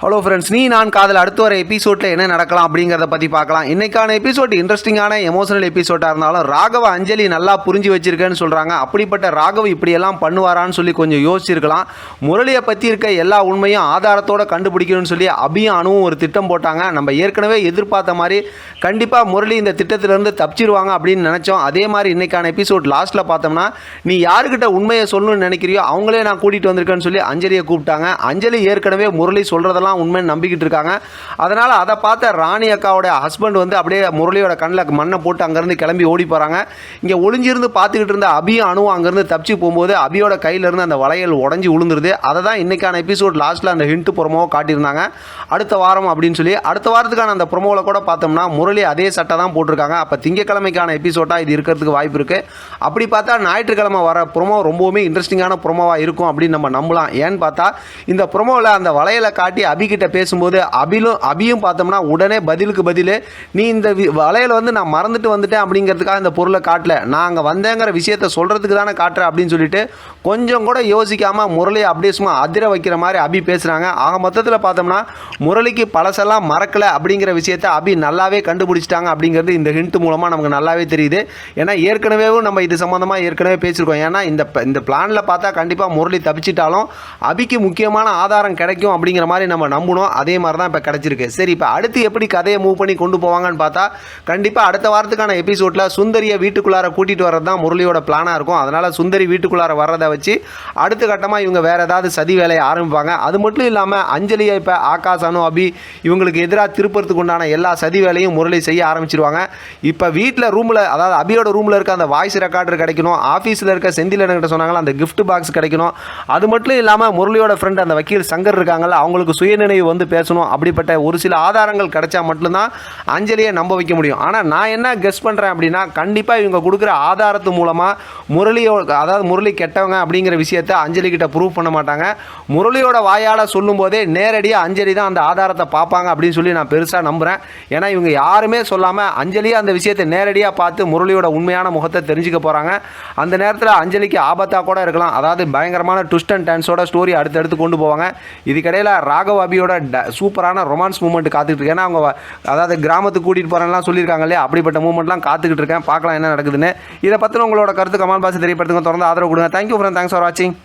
Hello friends நீ நான் காதல் அடுத்து வர எபிசோடில் என்ன நடக்கலாம் அப்படிங்கிறத பற்றி பார்க்கலாம். இன்னைக்கான எபிசோட் இன்ட்ரெஸ்டிங்கான எமோஷனல் எபிசோடாக இருந்தாலும் ராகவ அஞ்சலி நல்லா புரிஞ்சு வச்சிருக்கேன்னு சொல்கிறாங்க அப்படிப்பட்ட ராகவ் இப்படியெல்லாம் பண்ணுவாரான்னு சொல்லி கொஞ்சம் யோசிச்சிருக்கலாம். முரளியை பற்றி இருக்க எல்லா உண்மையும் ஆதாரத்தோட கண்டுபிடிக்கணும்னு சொல்லி அபியும் அணுவும் ஒரு திட்டம் போட்டாங்க. நம்ம ஏற்கனவே எதிர்பார்த்த மாதிரி கண்டிப்பாக முரளி இந்த திட்டத்திலேருந்து தப்பிச்சிருவாங்க அப்படின்னு நினச்சோம். அதே மாதிரி இன்னைக்கான எபிசோட் லாஸ்ட்டில் பார்த்தோம்னா நீ யாருக்கிட்ட உண்மையை சொல்லணும்னு நினைக்கிறியோ அவங்களே நான் கூட்டிகிட்டு வந்திருக்கேன்னு சொல்லி அஞ்சலியை கூப்பிட்டாங்க. அஞ்சலி ஏற்கனவே முரளி சொல்கிறதெல்லாம் உண்மைன்னு நம்பிக்கிட்டு இருக்காங்க. அதனால் அதை பார்த்த ராணி அக்காவோட ஹஸ்பண்ட் வந்து அப்படியே முரளியோட கண்ணில் மண்ணை போட்டு அங்கேருந்து கிளம்பி ஓடி போகிறாங்க இங்கே ஒளிஞ்சிருந்து பார்த்துக்கிட்டு இருந்த அபியும் அணுவும் அங்கேருந்து தப்பிச்சு போகும்போது அபியோட கையிலேருந்து அந்த வளையல் உடஞ்சி விழுந்துருது அதை தான் இன்னைக்கான எபிசோட் லாஸ்ட்டில் அந்த ஹிண்ட் ப்ரொமோவை காட்டியிருந்தாங்க. அடுத்த வாரம் அப்படின்னு சொல்லி அடுத்த வாரத்துக்கான அந்த ப்ரொமோவில் கூட பார்த்தோம்னா முரளி அதே சட்டை தான் போட்டிருக்காங்க. அப்போ திங்கக்கிழமைக்கான எபிசோட்டாக இது இருக்கிறதுக்கு வாய்ப்பு இருக்குது அப்படி பார்த்தா ஞாயிற்றுக்கிழமை வர ப்ரொமோ ரொம்பவுமே இன்ட்ரெஸ்டிங்கான ப்ரொமோவாக இருக்கும் அப்படின்னு நம்ம நம்பலாம். ஏன்னு பார்த்தா இந்த ப்ரொமோவில் அந்த வளையலை காட்டி அபிகிட்ட பேசும்போது அபிலும் அபியும் பார்த்தோம்னா உடனே பதிலுக்கு பதில் நீ இந்த வி- வந்து நான் மறந்துட்டு வந்துட்டேன் அப்படிங்கிறதுக்காக இந்த பொருளை காட்டல. நான் அங்கே வந்தேங்கிற விஷயத்த சொல்கிறதுக்கு தானே காட்டுறேன் அப்படின்னு சொல்லிட்டு கொஞ்சம் கூட யோசிக்காமல் முரளியை அப்படியே சும்மா அதிர வைக்கிற மாதிரி அபி பேசுகிறாங்க ஆக மொத்தத்தில் பார்த்தோம்னா முரளிக்கு பழசெல்லாம் மறக்கலை அப்படிங்கிற விஷயத்த அபி நல்லாவே கண்டுபிடிச்சிட்டாங்க அப்படிங்கிறது இந்த ஹிண்ட் மூலமாக நமக்கு நல்லாவே தெரியுது. ஏன்னா ஏற்கனவே நம்ம இது சம்மந்தமாக ஏற்கனவே பேசியிருக்கோம். ஏன்னா இந்த இந்த பிளானில் பார்த்தா கண்டிப்பாக முரளி தப்பிச்சிட்டாலும் அபிக்கு முக்கியமான ஆதாரம் கிடைக்கும் அப்படிங்கிற மாதிரி நம்ம நம்பணும் அதே மாதிரி தான் இப்போ கிடச்சிருக்கு. சரி இப்போ அடுத்து எப்படி கதையை மூவ் பண்ணி கொண்டு போவாங்கன்னு பார்த்தா கண்டிப்பாக அடுத்த வாரத்துக்கான எபிசோடில் சுந்தரியை வீட்டுக்குள்ளார கூட்டிகிட்டு வர்றது தான் முரளியோட பிளானாக இருக்கும். அதனால் சுந்தரி வீட்டுக்குள்ளார வர்றதை வச்சு அடுத்த கட்டமாக இவங்க வேறு ஏதாவது சதி வேலையை ஆரம்பிப்பாங்க. அது மட்டும் இல்லாமல் அஞ்சலியை இப்போ ஆகாஷ் அனு அபி இவங்களுக்கு எதிராக திருப்பறதுக்கு உண்டான எல்லா சதி வேலையும் முரளி செய்ய ஆரம்பிச்சிருவாங்க. இப்போ வீட்டில் ரூமில் அதாவது அபியோட ரூமில் இருக்க அந்த வாய்ஸ் ரெக்கார்டர் கிடைக்கணும். ஆஃபீஸில் இருக்க செந்திலன்கிட்ட சொன்னாங்களா அந்த கிஃப்ட் பாக்ஸ் கிடைக்கணும். அது மட்டும் இல்லாமல் முரளியோட ஃப்ரெண்ட் அந்த வக்கீல் சங்கர் இருக்காங்கல்ல அவங்களுக்கு சுய சுயநினைவு வந்து பேசணும். அப்படிப்பட்ட ஒரு சில ஆதாரங்கள் கிடைச்சா மட்டும்தான் அஞ்சலியை நம்ப வைக்க முடியும். ஆனால் நான் என்ன கெஸ் பண்ணுறேன் அப்படின்னா கண்டிப்பாக இவங்க கொடுக்குற ஆதாரத்து மூலமாக முரளியோ அதாவது முரளி கெட்டவங்க அப்படிங்கிற விஷயத்த அஞ்சலி கிட்ட ப்ரூவ் பண்ண மாட்டாங்க. முரளியோட வாயால் சொல்லும் போதே நேரடியாக அஞ்சலி தான் அந்த ஆதாரத்தை பார்ப்பாங்க அப்படின்னு சொல்லி நான் பெருசாக நம்புகிறேன் ஏன்னா இவங்க யாருமே சொல்லாமல் அஞ்சலியே அந்த விஷயத்தை நேரடியாக பார்த்து முரளியோட உண்மையான முகத்தை தெரிஞ்சுக்க போகிறாங்க அந்த நேரத்தில் அஞ்சலிக்கு ஆபத்தாக கூட இருக்கலாம். அதாவது பயங்கரமான ட்விஸ்ட் அண்ட் டான்ஸோட ஸ்டோரி அடுத்தடுத்து கொண்டு போவாங்க. இதுக்கிடையில் ராகவா பாபியோட ட- சூப்பரான ரொமான்ஸ் மூமெண்ட் காத்துக்கிட்டு இருக்கேன். ஏன்னா அவங்க அதாவது கிராமத்துக்கு கூட்டிகிட்டு போகிறேன்லாம் சொல்லியிருக்காங்க இல்லையா? அப்படிப்பட்ட மூமெண்ட்லாம் காத்துக்கிட்டு இருக்கேன். பார்க்கலாம் என்ன நடக்குதுன்னு. இதை பற்றின உங்களோட கருத்து கமல் பாசி தெரியப்படுத்துங்க. தொடர்ந்து ஆதரவு கொடுங்க. தேங்க்யூ ஃப்ரெண்ட் தேங்க்ஸ் ஃபார் வாட்சிங்